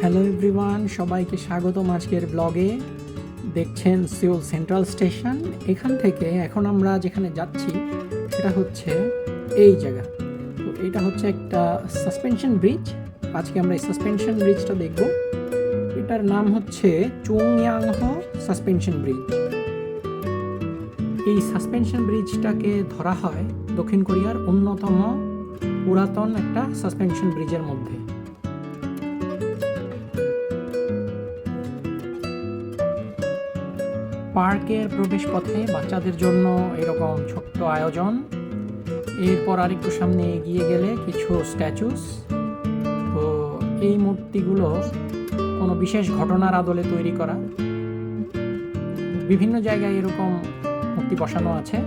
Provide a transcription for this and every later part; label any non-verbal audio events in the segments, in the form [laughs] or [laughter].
Hello everyone সবাইকে স্বাগতম আজকের ব্লগে দেখছেন সিওল সেন্ট্রাল স্টেশন এখান থেকে এখন আমরা যেখানে যাচ্ছি, সেটা হচ্ছে এই জায়গা। তো এটা হচ্ছে একটা সাসপেনশন ব্রিজ আজকে আমরা এই সাসপেনশন ব্রিজটা দেখব। এটার নাম হচ্ছে চুংয়াংহ সাসপেনশন ব্রিজ এই সাসপেনশন ব্রিজটাকে ধরা হয় দক্ষিণ কোরিয়ার অন্যতম পুরাতন একটা সাসপেনশন ব্রিজের মধ্যে। পার্কের প্রবেশপথে বাচ্চাদের জন্য এরকম ছোট্ট আয়োজন। এরপর আরেকটু সামনে এগিয়ে গেলে কিছু স্ট্যাচুস তো এই মূর্তিগুলো কোনো বিশেষ ঘটনার আদলে তৈরি করা। বিভিন্ন জায়গায় এরকম মূর্তি বসানো আছে,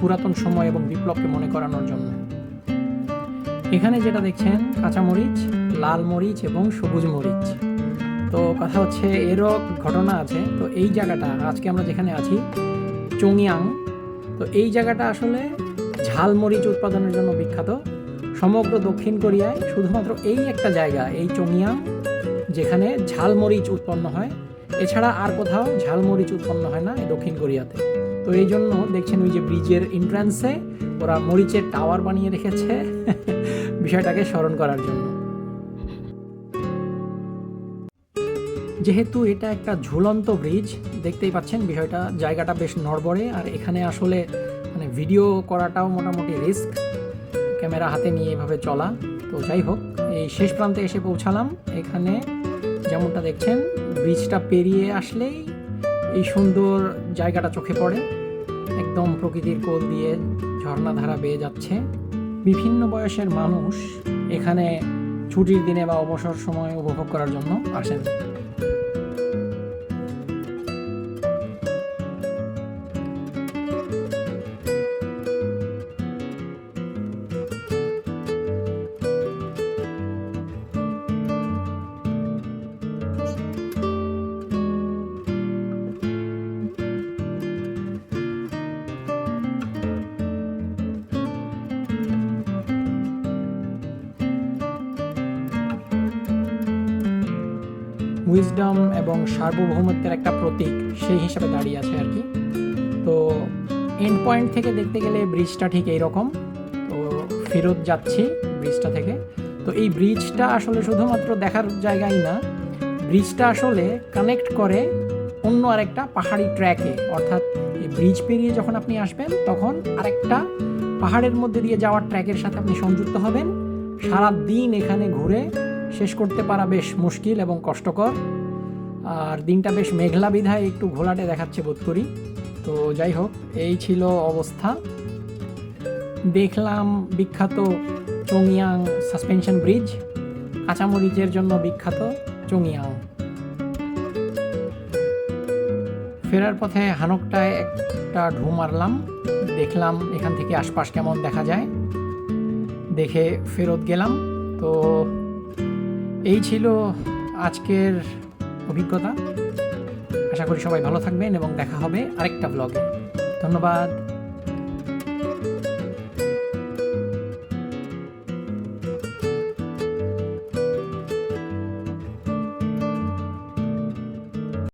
পুরাতন সময় এবং বিপ্লবকে মনে করানোর জন্য। এখানে যেটা দেখছেন, কাঁচামরিচ, লাল মরিচ এবং সবুজ মরিচ। তো কথা হচ্ছে এরও ঘটনা আছে। তো এই জায়গাটা, আজকে আমরা যেখানে আছি চংয়াং তো এই জায়গাটা আসলে ঝালমরিচ উৎপাদনের জন্য বিখ্যাত। সমগ্র দক্ষিণ কোরিয়ায় শুধুমাত্র এই একটা জায়গা, এই চংয়াং যেখানে ঝালমরিচ উৎপন্ন হয়। এছাড়া আর কোথাও ঝালমরিচ উৎপন্ন হয় না এই দক্ষিণ কোরিয়াতে। তো এই জন্য দেখছেন ওই যে ব্রিজের এন্ট্রান্সে ওরা মরিচের টাওয়ার বানিয়ে রেখেছে। [laughs] বিষয়টাকে স্মরণ করার জন্য। যেহেতু এটা একটা ঝুলন্ত ব্রিজ দেখতেই পাচ্ছেন বিষয়টা, জায়গাটা বেশ নড়বড়ে, আর এখানে আসলে মানে ভিডিও করাটাও মোটামুটি রিস্ক ক্যামেরা হাতে নিয়ে এভাবে চলা। তো যাই হোক, এই শেষ প্রান্তে এসে পৌঁছালাম। এখানে যেমনটা দেখছেন ব্রিজটা পেরিয়ে আসলেই এই সুন্দর জায়গাটা চোখে পড়ে। একদম প্রকৃতির কোল দিয়ে ঝর্ণাধারা বেয়ে যাচ্ছে। বিভিন্ন বয়সের মানুষ এখানে ছুটির দিনে বা অবসর সময় উপভোগ করার জন্য আসেন। উইজডম এবং সার্বভৌমত্বের একটা প্রতীক সেই হিসাবে দাঁড়িয়ে আছে আর কি। তো এন্ড পয়েন্ট থেকে দেখতে গেলে ব্রিজটা ঠিক এইরকম। তো ফেরত যাচ্ছি ব্রিজটা থেকে। তো এই ব্রিজটা আসলে শুধুমাত্র দেখার জায়গাই না ব্রিজটা আসলে কানেক্ট করে অন্য আরেকটা পাহাড়ি ট্র্যাকে। অর্থাৎ এই ব্রিজ পেরিয়ে যখন আপনি আসবেন, তখন আরেকটা পাহাড়ের মধ্যে দিয়ে যাওয়ার ট্র্যাকের সাথে আপনি সংযুক্ত হবেন। সারা দিন এখানে ঘুরে শেষ করতে পারা বেশ মুশকিল এবং কষ্টকর। আর দিনটা বেশ মেঘলা বিধায় একটু ঘোলাটে দেখাচ্ছে বোধ করি। তো যাই হোক, এই ছিল অবস্থা। দেখলাম বিখ্যাত চংয়াং সাসপেনশন ব্রিজ, কাঁচামরিচের জন্য বিখ্যাত চংয়াং ফেরার পথে হানকটায় একটা ঢু মারলাম, দেখলাম এখান থেকে আশপাশ কেমন দেখা যায়। দেখে ফেরত গেলাম, তো এই ছিল আজকের অভিজ্ঞতা। আশা করি সবাই ভালো থাকবেন এবং দেখা হবে আরেকটা ব্লগে ধন্যবাদ।